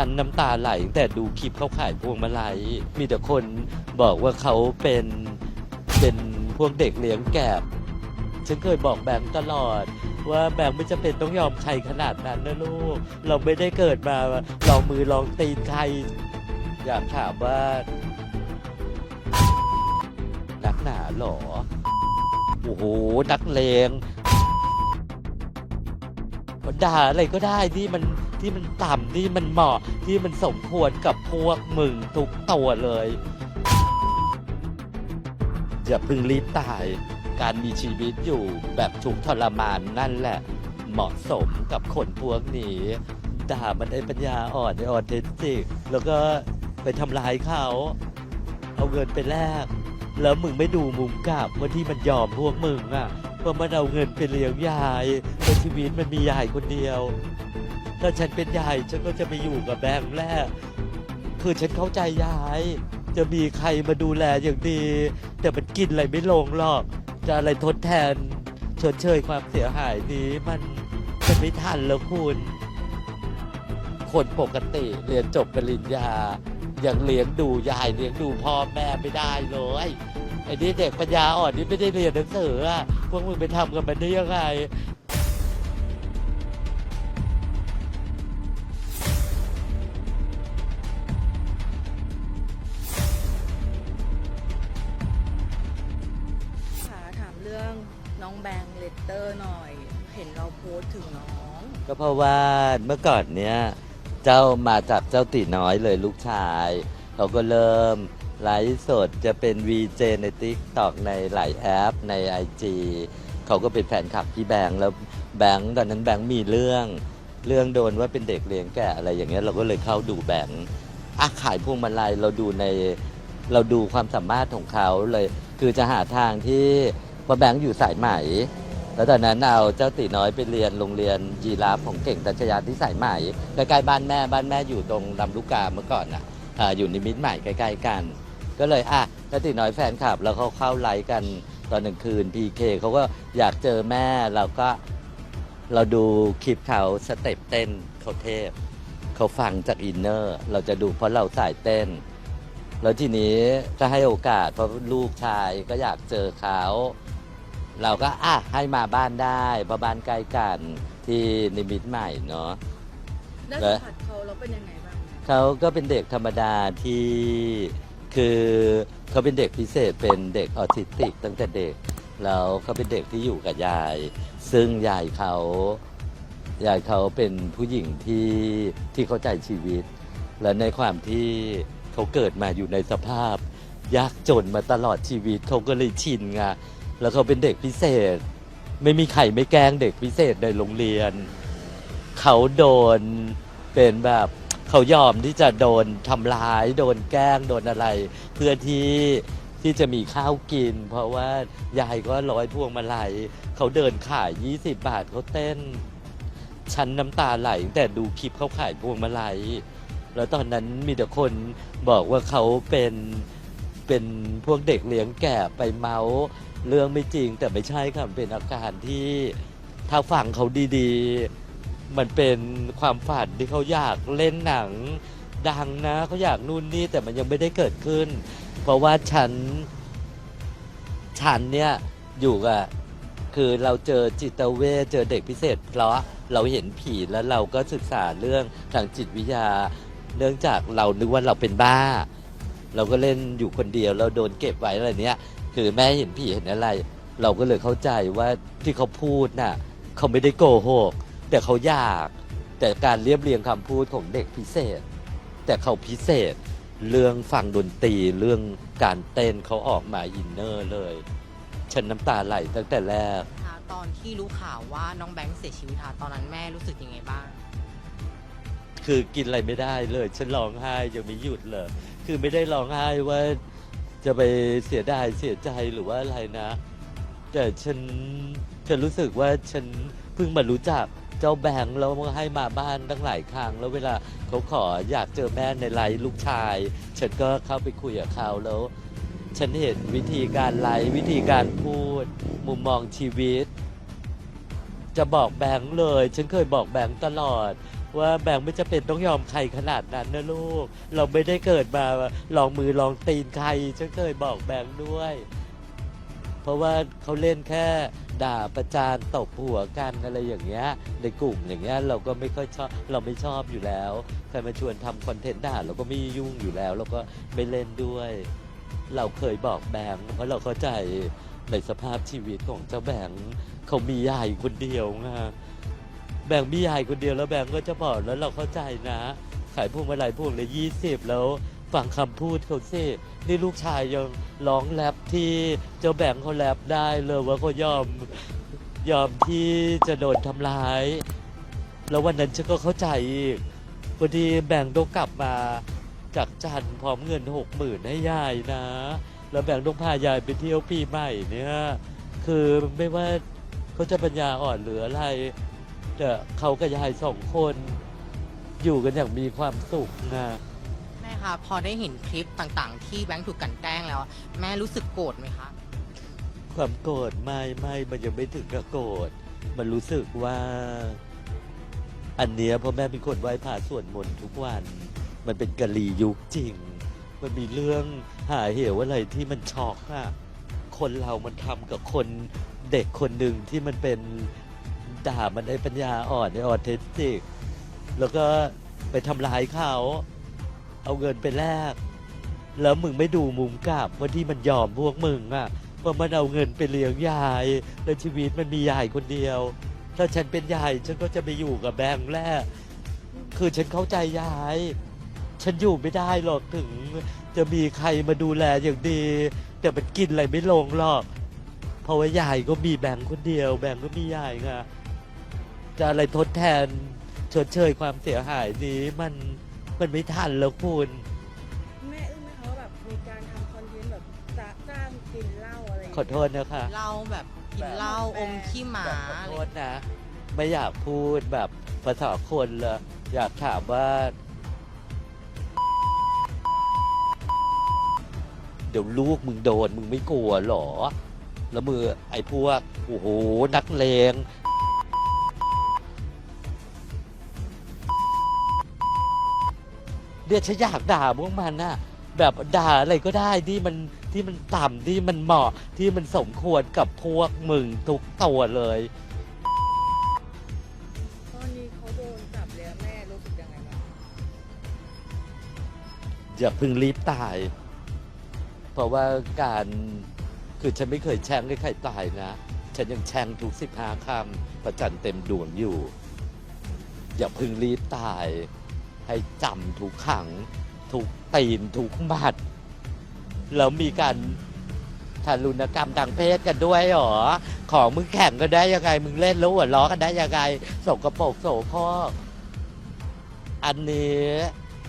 ฉันน้ำตาไหลแต่ดูคลิปเขาขายพวงมาลัย มีแต่คนบอกว่าเขาเป็นเป็นพวกเด็กเลี้ยงแกะฉันเคยบอกแบงค์ตลอด ว่าแบงค์ไม่จำเป็นต้องยอมใครขนาดนั้นนะลูก เราไม่ได้เกิดมาลองมือลองตีนใคร อยากถามว่านักหนาหรอ โอ้โหนักเลงด่าอะไรก็ได้ที่มัน ที่มันต่ำที่มันเหมาะที่มันสมควรกับพวกมึงทุกตัวเลย อย่าเพึ่งรีบตาย การมีชีวิตอยู่แบบทุกข์ทรมานนั่นแหละ เหมาะสมกับคนพวกนี้ด่ามันไอ้ปัญญาอ่อนไอ้ออทิสติก แล้วก็ไปทำร้ายเขา เอาเงินไปแลกแล้วมึงไม่ดูมุมกลับว่าที่มันยอมพวกมึงอะเพราะมันเอาเงินไปเลี้ยงยายแต่ชีวิตมันมียายคนเดียว ถ้าฉันเป็นยายฉันก็จะไปอยู่กับแบงค์แรกคือฉันเข้าใจยาย จะมีใครมาดูแลอย่างดี แต่มันกินอะไรไม่ลงหรอก จะอะไรทดแทนชดเชยความเสียหายนี้มันมันไม่ทันแล้วคุณ คนปกติเรียนจบปริญญา ยังเลี้ยงดูยายเลี้ยงดูพ่อแม่ไม่ได้เลยไอ้นี่เด็กปัญญาอ่อนนี่ไม่ได้เรียนหนังสืออะพวกมึงไปทำกับมันได้ยังไง เพราะว่าเมื่อก่อนเนี้ยเจ้ามาจากเจ้าตีน้อยเลยลูกชายเขาก็เริ่มไลฟ์สดจะเป็น VJ ใน t ิ k t o k ในหลายแอปใน IG เขาก็เป็นแฟนคลับพี่แบงค์แล้วแบงค์ตอนนั้นแบงค์มีเรื่อง เรื่องโดนว่าเป็นเด็กเลี้ยงแกะอะไรอย่างเงี้ยเราก็เลยเข้าดูแบงค์อะขายพวงมาลัยเราดูในเราดูความสามารถของเขาเลย คือจะหาทางที่พราแบงค์อยู่สายไหม แล้วตอนนั้นเอาเจ้าตีน้อยไปเรียนโรงเรียนยีราฟของเก่งตัชยาที่สายใหม่ใกล้ๆบ้านแม่บ้านแม่อยู่ตรงลำลูกกาเมื่อก่อนอะอยู่นิมิตใหม่ใกล้ๆกัน ก็เลยอะเจ้าตีน้อยแฟนคลับ แล้วเขาเข้าไลฟ์กันตอนหนึ่งคืนพีเคเขาก็อยากเจอแม่เราก็เราดูคลิปเขาสเต็ปเต้นเขาเทพเขาฟังจากอินเนอร์ เราจะดูเพราะเราสายเต้น แล้วทีนี้ก็ให้โอกาสเพราะลูกชายก็อยากเจอเขา เราก็อะให้มาบ้านได้เพราะบ้านใกล้กันที่นิมิตรใหม่เนาะได้และสัมผัสเขาแล้วเป็นยังไงบ้างเขาก็เป็นเด็กธรรมดาที่คือเขาเป็นเด็กพิเศษเป็นเด็กออทิสติก ตั้งแต่เด็กแล้วเขาเป็นเด็กที่อยู่กับยาย ซึ่งยายเขายายเขาเป็นผู้หญิงที่ที่เข้าใจชีวิต และในความที่เขาเกิดมาอยู่ในสภาพ ยากจนมาตลอดชีวิตเขาก็เลยชินไง แล้วเขาเป็นเด็กพิเศษ ไม่มีใครไม่แกล้งเด็กพิเศษในโรงเรียน เขาโดนเป็นแบบเขายอมที่จะโดนทำร้าย โดนแกล้งโดนอะไร เพื่อที่ที่จะมีข้าวกิน เพราะว่ายายก็ร้อยพวงมาลัยเขาเดินขาย 20 บาทเขาเต้นฉันน้ำตาไหลแต่ดูคลิปเขาขายพวงมาลัยแล้วตอนนั้นมีแต่คนบอกว่าเขาเป็นเป็นพวกเด็กเลี้ยงแกะไปเมาส์ เรื่องไม่จริงแต่ไม่ใช่ค่ะมันเป็นอาการที่ถ้าฟังเขาดีๆ มันเป็นความฝันที่เขาอยากเล่นหนังดังนะเขาอยากนู่นนี่แต่มันยังไม่ได้เกิดขึ้น เพราะว่าฉัน ฉันเนี่ยอยู่กับคือเราเจอจิตเวชเจอเด็กพิเศษ เพราะเราเห็นผีแล้วเราก็ศึกษาเรื่องทางจิตวิทยา เนื่องจากเรานึกว่าเราเป็นบ้า เราก็เล่นอยู่คนเดียวเราโดนเก็บไว้อะไรเนี้ย คือแม่เห็นผีเห็นอะไร เราก็เลยเข้าใจว่าที่เขาพูดน่ะเขาไม่ได้โกหกแต่เขาอยาก แต่การเรียบเรียงคำพูดของเด็กพิเศษ แต่เขาพิเศษ เรื่องฟังดนตรีเรื่องการเต้นเขาออกมาอินเนอร์เลย ฉันน้ำตาไหลตั้งแต่แรก คะตอนที่รู้ข่าวว่าน้องแบงค์เสียชีวิตค่ะตอนนั้นแม่รู้สึกยังไงบ้าง คือกินอะไรไม่ได้เลย ฉันร้องไห้ยังไม่หยุดเลย คือไม่ได้ร้องไห้ว่า จะไปเสียดายเสียใจหรือว่าอะไรนะ แต่ฉันฉันรู้สึกว่าฉันเพิ่งมารู้จักเจ้าแบงค์แล้วให้มาบ้านตั้งหลายครั้งแล้วเวลาเขาขออยากเจอแม่ในไลฟ์ลูกชาย ฉันก็เข้าไปคุยกับเขาแล้ว ฉันเห็นวิธีการไลฟ์วิธีการพูด มุมมองชีวิต จะบอกแบงค์เลย ฉันเคยบอกแบงค์ตลอด ว่าแบงค์ไม่จะเป็นต้องยอมใครขนาดนั้นนะลูก เราไม่ได้เกิดมาลองมือลองตีนใครฉันเคยบอกแบงค์ด้วย เพราะว่าเขาเล่นแค่ด่าประจานตบหัวกันอะไรอย่างเงี้ยในกลุ่มอย่างเงี้ยเราก็ไม่ค่อยชอบเราไม่ชอบอยู่แล้วใครมาชวนทำคอนเทนต์ด่าเราก็ไม่ยุ่งอยู่แล้ว เราก็ไม่เล่นด้วย เราเคยบอกแบงค์เพราะเราเข้าใจในสภาพชีวิตของเจ้าแบงค์เขามียายคนเดียวไง แบงค์มียายคนเดียวแล้วแบงค์ก็จะบอกแล้วเราเข้าใจนะ ขายพวงมาลัยพวงละยี่สิบแล้วฟังคำพูดเขาสินี่ลูกชายยังร้องแรปที่เจ้าแบงค์เขาแรปได้เลยว่าเขายอมยอมที่จะโดนทำร้าย แล้ววันนั้นฉันก็เข้าใจอีกพอดีแบงค์ต้องกลับมาจากจันทร์พร้อมเงินหกหมื่นให้ยายนะ แล้วแบงค์ต้องพายายไปเที่ยวปีใหม่เนี่ย คือไม่ว่าเขาจะปัญญาอ่อนหรืออะไร เขากับยายสองคน อยู่กันอย่างมีความสุขนะแม่คะพอได้เห็นคลิปต่างๆ ที่แบงค์ถูกกลันแกล้งแล้ว แม่รู้สึกโกรธไหมคะความโกรธไม่ไม่มันยังไม่ถึงกับโกรธมันรู้สึกว่า อันเนี้ยเพราะแม่เป็นคนไหว้พระสวดมนต์ทุกวัน มันเป็นกะลียุคจริง มันมีเรื่องหาเหวอะไรที่มันช็อกอะคนเรามันทำกับคนเด็กคนหนึ่งที่มันเป็น ด่ามันไอ้ปัญญาอ่อนไอ้ออทิสติก แล้วก็ไปทำร้ายเขา เอาเงินไปแลก แล้วมึงไม่ดูมุมกลับว่าที่มันยอมพวกมึงอะว่ามันเอาเงินไปเลี้ยงยาย แล้วชีวิตมันมียายคนเดียว ถ้าฉันเป็นยายฉันก็จะไปอยู่กับแบงค์แรกคือฉันเข้าใจยาย ฉันอยู่ไม่ได้หรอกถึง จะมีใครมาดูแลอย่างดี แต่มันกินอะไรไม่ลงหรอก เพราะว่ายายก็มีแบงค์คนเดียว แบงค์ก็มียายไง จะอะไรทดแทนชดเชยความเสียหายนี้มันมันไม่ทันแล้วคุณแม่อึ้งไหมคะว่าแบบมีการทำคอนเทนต์แบบจะจ้างกินเหล้าอะไรอย่างขอเงี้ยโทษนะคะ เหล้าแบบกินเหล้าอมขี้หมาแบบขออะโทไรษนะ ไม่อยากพูดแบบภาษาคนเลยอยากถามว่า เดี๋ยวลูกมึงโดน มึงไม่กลัวเหรอ แล้วมือไอ้พวก โอ้โห นักเลง เดี๋ยวฉันอยากด่าพวกมันน่ะแบบด่าอะไรก็ได้ที่มันที่มันต่ำที่มันเหมาะที่มันสมควรกับพวกมึงทุกตัวเลย ตอนนี้เขาโดนจับแล้วแม่รู้สึกยังไงบ้างอย่าเพึ่งรีบตาย เพราะว่าการคือฉันไม่เคยแช่งให้ใครตายนะ ฉันยังแช่งทุกสิบห้าคำประจันทร์เต็มดวงอยู่ อย่าเพึ่งรีบตาย ให้จำทุกขังทุกตีนทุกหมัดแล้วมีการทารุณกรรมทางเพศกันด้วยเหรอ ของมึงแข่งกันได้ยังไง มึงเล่นแล้วหัวล้อกันได้ยังไงสกปรกโสโครกอันนี้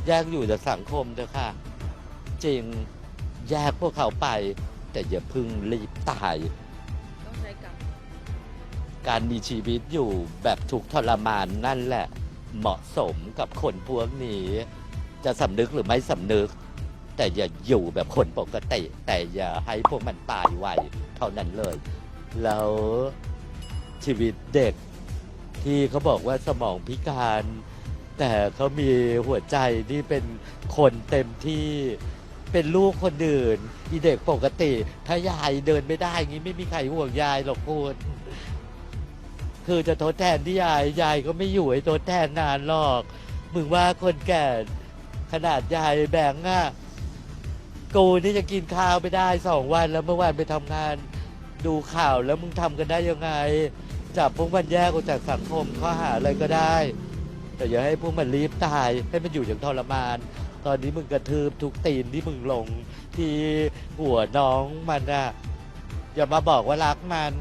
แยกอยู่จากสังคมเถอะค่ะ จริงแยกพวกเขาไป แต่อย่าเพึ่งรีบตายต้องใช้กรรมการมีชีวิตอยู่แบบทุกข์ทรมานนั่นแหละ เหมาะสมกับคนพวกนี้ จะสำนึกหรือไม่สำนึก แต่อย่าอยู่แบบคนปกติ แต่อย่าให้พวกมันตายไวเท่านั้นเลย แล้วชีวิตเด็กที่เขาบอกว่าสมองพิการ แต่เขามีหัวใจที่เป็นคนเต็มที่เป็นลูกคนอื่นอีเด็กปกติ ถ้ายายเดินไม่ได้งี้ไม่มีใครห่วงยายหรอกคุณ คือจะทดแทนที่ยายยายก็ไม่อยู่ให้ทดแทนนานหรอก มึงว่าคนแก่ขนาดยายแบงก์อะกูนี่จะกินข้าวไปได้สองวันแล้วเมื่อวานไปทำงานดูข่าวแล้วมึงทำกันได้ยังไง จับพวกมันแยกออกจากสังคมข้อหาอะไรก็ได้ แต่อย่าให้พวกมันรีบตายให้มันอยู่อย่างทรมาน ตอนนี้มึงกระทืบทุกตีนที่มึงลงที่หัวน้องมันอะอย่ามาบอกว่ารักมัน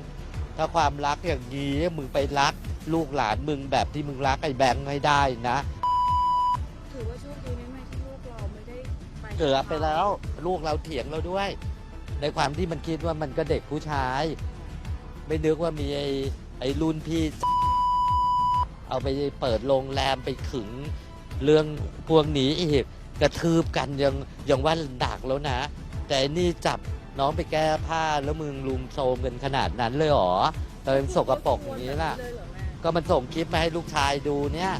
ถ้าความรักอย่างนี้มึงไปรัก ลูกหลานมึงแบบที่มึงรักไอ้แบงค์ให้ได้นะ ถือว่าโชคดีไหมแม่ที่ลูกเราไม่ได้ไปเกือบไปแล้ว ลูกเราเถียงเราด้วย ในความที่มันคิดว่ามันก็เด็กผู้ชาย ไม่นึกว่ามีไอ้ไอ้รุ่นพี่ เอาไปเปิดโรงแรมไปขึงเรื่องพวกนี้อีกกระทืบกันยังยังว่าดักแล้วนะ แต่อันนี่จับ น้องไปแก้ผ้าแล้วมึงลุมโซมกันขนาดนั้นเลยเหรอตอนเป็นสกปรกอย่างนี้ล่ะเลยเหรอแม่ก็มันส่งคลิปมาให้ลูกชายดูเนี่ย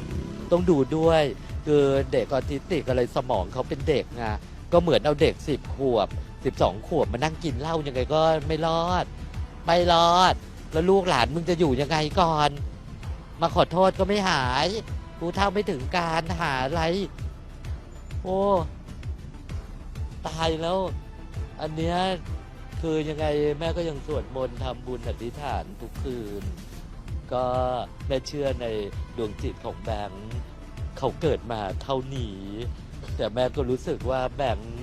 ต้องดูด้วย คือเด็กออทิสติกอะไรสมองเขาเป็นเด็กไงก็เหมือนเอาเด็กสิบขวบสิบสองขวบมานั่งกินเหล้ายังไงก็ไม่รอด ไม่รอด แล้วลูกหลานมึงจะอยู่ยังไงก่อน มาขอโทษก็ไม่หายกูเท่าไม่ถึงการหาอะไร โอ้ ตายแล้ว อันเนี้ยคือยังไงแม่ก็ยังสวดมนต์ทำบุญอธิษฐานทุกคืน ก็แม่เชื่อในดวงจิตของแบงค์เขาเกิดมาเท่านี้ แต่แม่ก็รู้สึกว่าแบงค์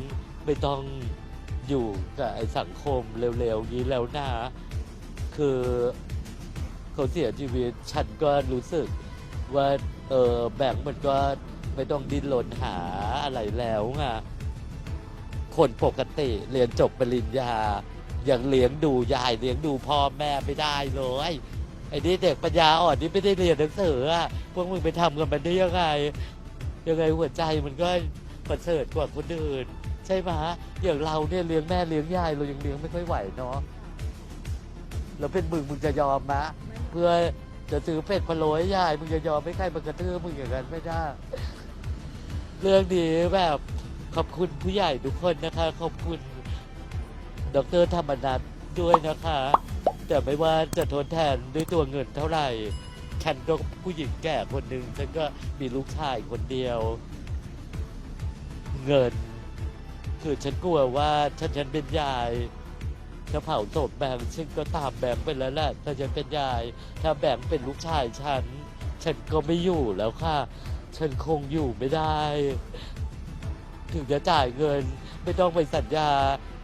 ไม่ต้องอยู่กับไอ้สังคมเร็วๆนี้แล้วนะคือเขาเสียชีวิตฉันก็รู้สึกว่าเออแบงค์มันก็ไม่ต้องดิ้นรนหาอะไรแล้วไง คนปกติเรียนจบปริญญายังเลี้ยงดูยายเลี้ยงดูพ่อแม่ไม่ได้เลยไอ้นี่เด็กปัญญาอ่อนนี่ไม่ได้เรียนหนังสืออะพวกมึงไปทำกันมันได้ยังไงยังไงหัวใจมันก็ประเสริฐกว่าคนอื่น ใช่ไหมอย่างเราเนี่ยเลี้ยงแม่เลี้ยงยายเรายังเลี้ยงไม่ค่อยไหวเนาะแล้วเป็นมึงมึงจะยอมมะเพื่อจะซื้อเป็ดพะโล้ยายมึงจะยอมไม่ใครมากระทืบมึงอย่างนั้นไม่ได้เรื่องนี้แบบ ขอบคุณผู้ใหญ่ทุกคนนะคะ ขอบคุณดรธรรมนัทด้วยนะคะ แต่ไม่ว่าจะทดแทนด้วยตัวเงินเท่าไหร่ ฉันก็ผู้หญิงแก่คนหนึ่งฉันก็มีลูกชายคนเดียว เงิน คือฉันกลัวว่าถ้าฉันเป็นยายถ้าเผาศพแบงฉันก็ตามแบงไปแล้วแหละถ้าฉันเป็นยาย ถ้าแบงเป็นลูกชายฉัน ฉันก็ไม่อยู่แล้วค่ะ ฉันคงอยู่ไม่ได้ ถึงจะจ่ายเงิน ไม่ต้องไปสัญญา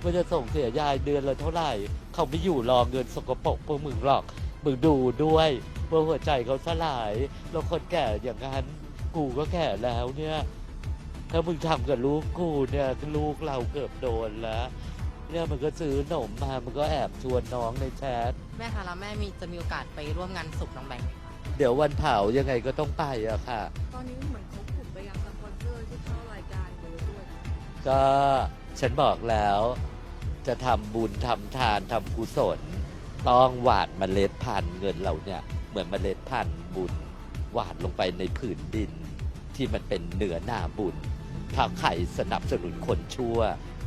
ว่าจะส่งเสียยายเดือนละเท่าไหร่ เขาไม่อยู่รอเงินสกปรกพวกมึงหรอกมึงดูด้วยว่าหัวใจเขาสลายแล้วคนแก่อย่างนั้นกูก็แก่แล้วเนี่ย ถ้ามึงทำกับลูกกูเนี่ยลูกเราเกือบโดนแล้วเนี่ยมันก็ซื้อหนมมา มันก็แอบชวนน้องในแชท แม่คะแล้วแม่มีจะมีโอกาสไปร่วมงานศพน้องแบงค์ไหมคะ เดี๋ยววันเผายังไงก็ต้องไปอะค่ะ ตอนนี้ ก็ฉันบอกแล้ว จะทำบุญทำทานทำกุศล ต้องหวานเมล็ดพันธุ์เงินเราเนี่ย เหมือนเมล็ดพันธุ์บุญหวานลงไปในผืนดิน ที่มันเป็นเหนือหน้าบุญถ้าใครสนับสนุนคนชั่ว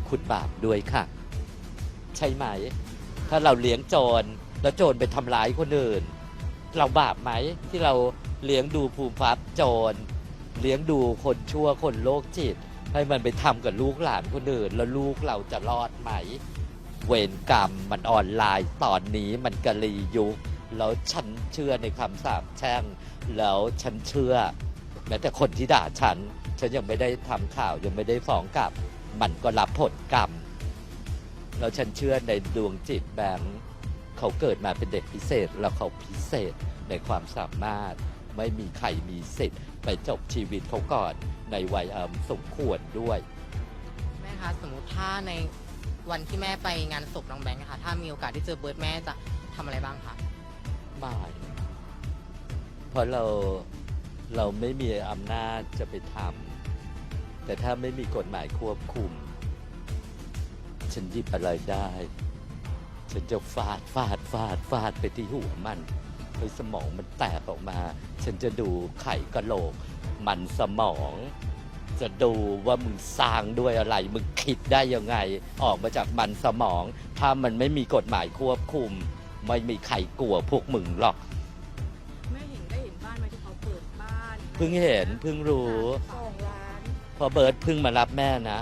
คุณบาปด้วยค่ะ ใช่ไหม ถ้าเราเลี้ยงโจรแล้วโจรไปทำร้ายคนอื่น เราบาปไหมที่เราเลี้ยงดูภูมิฟับโจร เลี้ยงดูคนชั่วคนโรคจิต ให้มันไปทำกับลูกหลานคนอื่น แล้วลูกเราจะรอดไหม เวรกรรมมันออนไลน์ตอนนี้มันกะลียุคแล้วฉันเชื่อในคำสาปแช่ง แล้วฉันเชื่อ แม้แต่คนที่ด่าฉัน ฉันยังไม่ได้ทำข่าวยังไม่ได้ฟ้องกลับ มันก็รับผลกรรมแล้วฉันเชื่อในดวงจิตแบงค์เขาเกิดมาเป็นเด็กพิเศษ แล้วเขาพิเศษในความสามารถ ไม่มีใครมีสิทธิ์ไปจบชีวิตเขาก่อนในวัยอันสมควรด้วยแม่คะสมมติถ้าในวันที่แม่ไปงานศพน้องแบงค์อะค่ะ ถ้ามีโอกาสที่เจอเบิร์ดแม่จะทำอะไรบ้างคะไม่เพราะเราเราไม่มีอำนาจจะไปทำแต่ถ้าไม่มีกฎหมายควบคุม ฉันหยิบอะไรได้ ฉันจะฟาดฟาดฟาดฟาดไปที่หัวมัน ไปสมองมันแตกออกมา ฉันจะดูไข่กะโหลก มันสมอง จะดูว่ามึงสร้างด้วยอะไร มึงคิดได้ยังไง ออกมาจากมันสมอง ถ้ามันไม่มีกฎหมายควบคุม ไม่มีใครกลัวพวกมึงหรอก ไม่เห็นได้เห็นบ้านไหมที่เขาเปิดบ้านเพิ่งเห็นเพิ่งรู้ สองล้านพอเบิร์ดเพิ่งมารับแม่นะ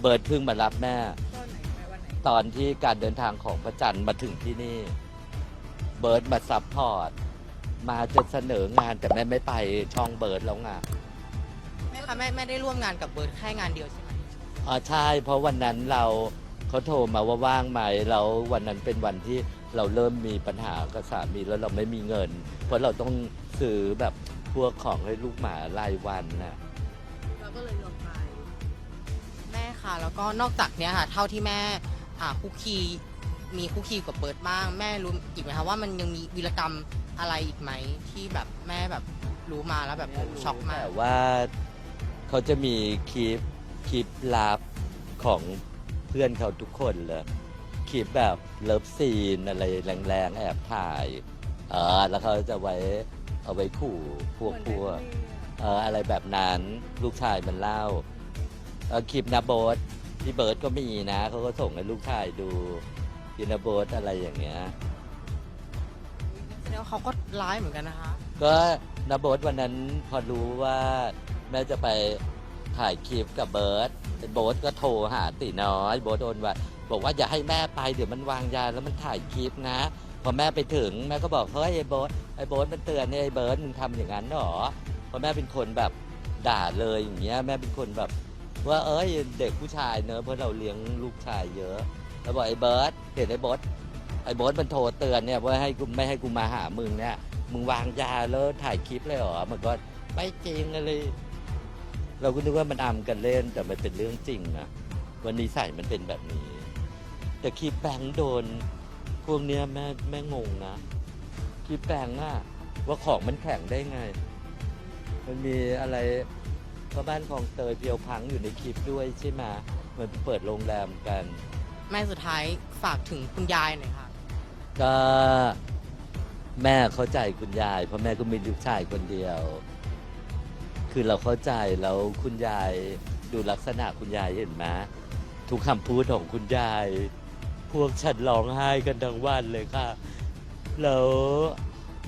เบิร์ดเพิ่งมารับแม่ ตอนไหนไปวันไหน ตอนที่การเดินทางของพระจันทร์มาถึงที่นี่ เบิร์ดมาซัพพอร์ต มาจะเสนองานแต่แม่ไม่ไปช่องเบิร์ดแล้วไงแม่คะแม่แม่ได้ร่วมงานกับเบิร์ดแค่งานเดียวใช่ไหมอ๋อใช่ เพราะวันนั้นเราเขาโทรมาว่าว่างไหมแล้ววันนั้นเป็นวันที่เราเริ่มมีปัญหากับสามีแล้วเราไม่มีเงิน เพราะเราต้องซื้อแบบพวกของให้ลูกหมารายวันน่ะ เราก็เลยยอมไปแม่ค่ะ แล้วก็นอกจากเนี้ยค่ะ เท่าที่แม่อ่าคุกคี มีคุกคีกับเบิร์ดบ้างแม่รู้อีกไหมคะว่ามันยังมีวีรกรรมอะไรอีกไหมที่แบบแม่แบบรู้มาแล้วแบบโอ้โหช็อกมาก แต่ว่าเขาจะมีคลิปคลิปลับของเพื่อนเขาทุกคนเลยคลิปแบบเลิฟซีนอะไรแรงๆแอบถ่าย เออแล้วเขาจะไว้เอาไว้ขู่พวกพวกเอออะไรแบบนั้นลูกชายมันเล่าเออคลิปนาโบทที่เบิร์ดก็มีนะเขาก็ส่งให้ลูกชายดู คลิปนาโบทอะไรอย่างเงี้ยแล้วาเขาก็ร้ายเหมือนกันนะคะ ก็นาโบทวันนั้นพอรู้ว่าแม่จะไปถ่ายคลิปกับเบิร์ตโบ๊ทก็โทรหาตีน้อย โบ๊ทโอนว่าบอกว่าอย่าให้แม่ไปเดี๋ยวมันวางยาแล้วมันถ่ายคลิปนะ พอแม่ไปถึงแม่ก็บอกเฮ้ยไอ้โบ๊ทไอ้โบ๊ทมันเตือนเนี่ยไอ้เบิร์ตมึงทำอย่างนั้นเหรอเพราะแม่เป็นคนแบบด่าเลยอย่างเงี้ยแม่เป็นคนแบบ ว่าเอ้ยเด็กผู้ชายเนอะเพราะเราเลี้ยงลูกชายเยอะ แล้วบอกไอ้เบิร์ตเห็นไอ้โบ๊ทไอ้โบ๊ทมันโทรเตือนเนี่ยว่าให้กูไม่ให้กูมาหามึงเนี่ย มึงวางยาแล้วถ่ายคลิปเลยเหรอ มันก็ไม่จริงเลยเราก็นึกว่ามันอำกันเล่นแต่มันเป็นเรื่องจริงนะวันนี้ใส่มันเป็นแบบนี้ แต่คลิปแบงโดน พวกเนี้ยแม่แม่งงนะคลิปแบงอะว่าของมันแข็งได้ไง มันมีอะไรก็บ้านของเตยเพียวพังอยู่ในคลิปด้วยใช่ไหมเหมือนเปิดโรงแรมกัน แม่สุดท้ายฝากถึงคุณยายหน่อยค่ะ ก็แม่เข้าใจคุณยาย เพราะแม่ก็มีลูกชายคนเดียว คือเราเข้าใจแล้วคุณยายดูลักษณะคุณยายเห็นไหมทุกคำพูดของคุณยาย พวกฉันร้องไห้กันทั้งวันเลยค่ะ แล้ว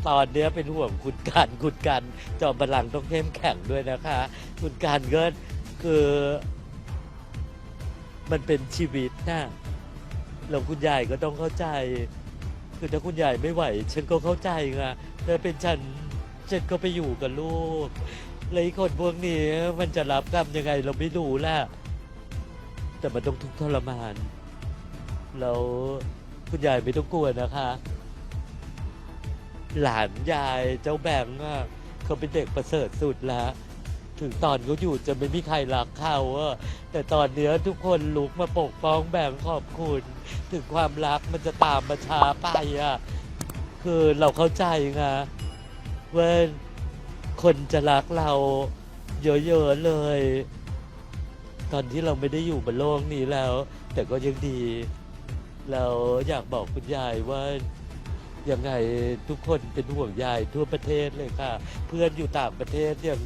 ตอนเนี้ยเป็นห่วงคุณกันคุณกันจอมพลังต้องเข้มแข็งด้วยนะคะ คุณกันก็คือ มันเป็นชีวิตนะ แล้วคุณยายก็ต้องเข้าใจ คือถ้าคุณยายไม่ไหว ฉันก็เข้าใจไงถ้าเป็นฉันฉันก็ไปอยู่กับลูกเลยคนพวกนี้มันจะรับกรรมยังไงเราไม่รู้แหละแต่มันต้องทุกข์ทรมาน แล้วคุณยายไม่ต้องกลัวนะคะ หลานยายเจ้าแบงค์เขาเป็นเด็กประเสริฐสุดแล้ว ถึงตอนเขาอยู่จะไม่มีใครรักเขาอะแต่ตอนเนี้ยทุกคนลุกมาปกป้องแบงขอบคุณ ถึงความรักมันจะตามมาช้าไปอะคือเราเข้าใจไงว่าคนจะรักเราเยอะๆเลย ตอนที่เราไม่ได้อยู่บนโลกนี้แล้ว แต่ก็ยังดี เราอยากบอกคุณยายว่ายังไงทุกคนเป็นห่วงยายทั่วประเทศเลยค่ะ เพื่อนอยู่ต่างประเทศยัง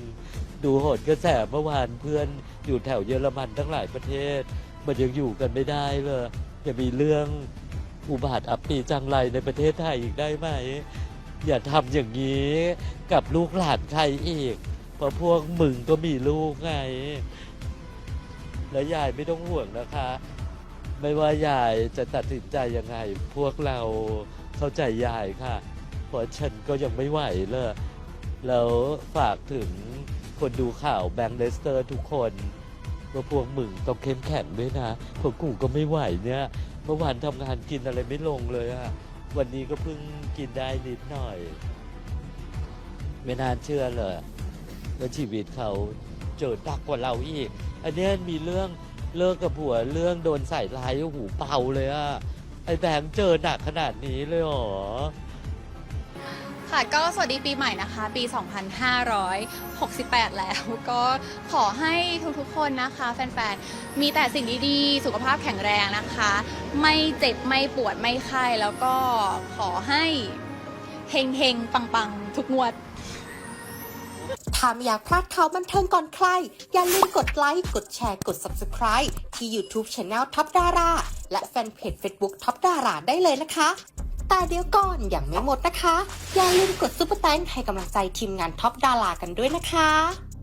ดูโหดกระแสเมื่อวานเพื่อนอยู่แถวเยอรมันทั้งหลายประเทศ มันยังอยู่กันไม่ได้เลยจะมีเรื่องอุบาทอับปีจังไรในประเทศไทยอีกได้ไหม อย่าทำอย่างนี้กับลูกหลานใครอีก เพราะพวกมึงก็มีลูกไง และยายไม่ต้องห่วงนะคะ ไม่ว่ายายจะตัดสินใจยังไง พวกเราเข้าใจยายค่ะ เพราะฉันก็ยังไม่ไหวเลยแล้วฝากถึง คนดูข่าวแบงค์เลสเตอร์ทุกคนว่าพวกมึงต้องเข้มแข็งด้วยนะพราะกูก็ไม่ไหวเนี่ย เมื่อวานทำงานกินอะไรไม่ลงเลยอะวันนี้ก็เพิ่งกินได้นิดหน่อย ไม่น่าเชื่อเลยว่าชีวิตเขาเจอหนักกว่าเราอีก อันนี้มีเรื่องเลิกกับผัวเรื่องโดนใส่ร้ายโอ้โหูเป่าเลยอะไอแบงค์เจอหนักขนาดนี้เลยเหรอ ค่ะก็สวัสดีปีใหม่นะคะ ปี 2568 แล้วก็ขอให้ทุกๆคนนะคะ แฟนๆ มีแต่สิ่งดีๆ สุขภาพแข็งแรงนะคะ ไม่เจ็บ ไม่ปวดไม่ไข้แล้วก็ขอให้เฮงๆ ปังๆ ทุกงวด ถ้าไม่อยากพลาดข่าวบันเทิงก่อนใคร อย่าลืมกดไลค์ กดแชร์ กด Subscribe ที่ YouTube Channel ท็อปดาราและแฟนเพจ Facebook ท็อปดาราได้เลยนะคะ แต่เดี๋ยวก่อนอย่างไม่หมดนะคะ อย่าลืมกดซุปเปอร์แตงให้กำลังใจทีมงานท็อปดารากันด้วยนะคะ